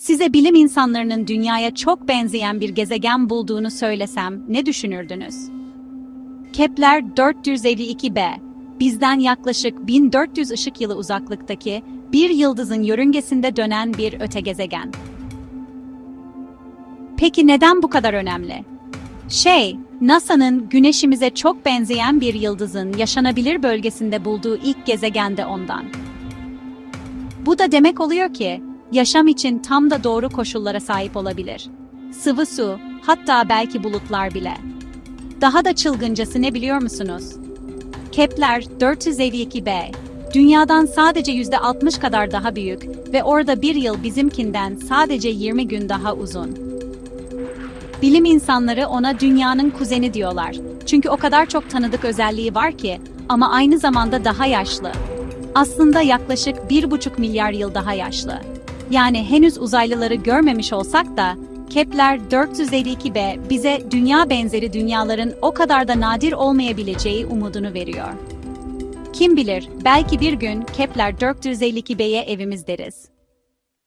Size bilim insanlarının dünyaya çok benzeyen bir gezegen bulduğunu söylesem ne düşünürdünüz? Kepler 452b, bizden yaklaşık 1400 ışık yılı uzaklıktaki bir yıldızın yörüngesinde dönen bir öte gezegen. Peki neden bu kadar önemli? Şey, NASA'nın güneşimize çok benzeyen bir yıldızın yaşanabilir bölgesinde bulduğu ilk gezegen de ondan. Bu da demek oluyor ki, yaşam için tam da doğru koşullara sahip olabilir. Sıvı su, hatta belki bulutlar bile. Daha da çılgıncası ne biliyor musunuz? Kepler 452b, Dünya'dan sadece %60 kadar daha büyük ve orada bir yıl bizimkinden sadece 20 gün daha uzun. Bilim insanları ona dünyanın kuzeni diyorlar. Çünkü o kadar çok tanıdık özelliği var ki ama aynı zamanda daha yaşlı. Aslında yaklaşık 1,5 milyar yıl daha yaşlı. Yani henüz uzaylıları görmemiş olsak da Kepler 452b bize dünya benzeri dünyaların o kadar da nadir olmayabileceği umudunu veriyor. Kim bilir, belki bir gün Kepler 452b'ye evimiz deriz.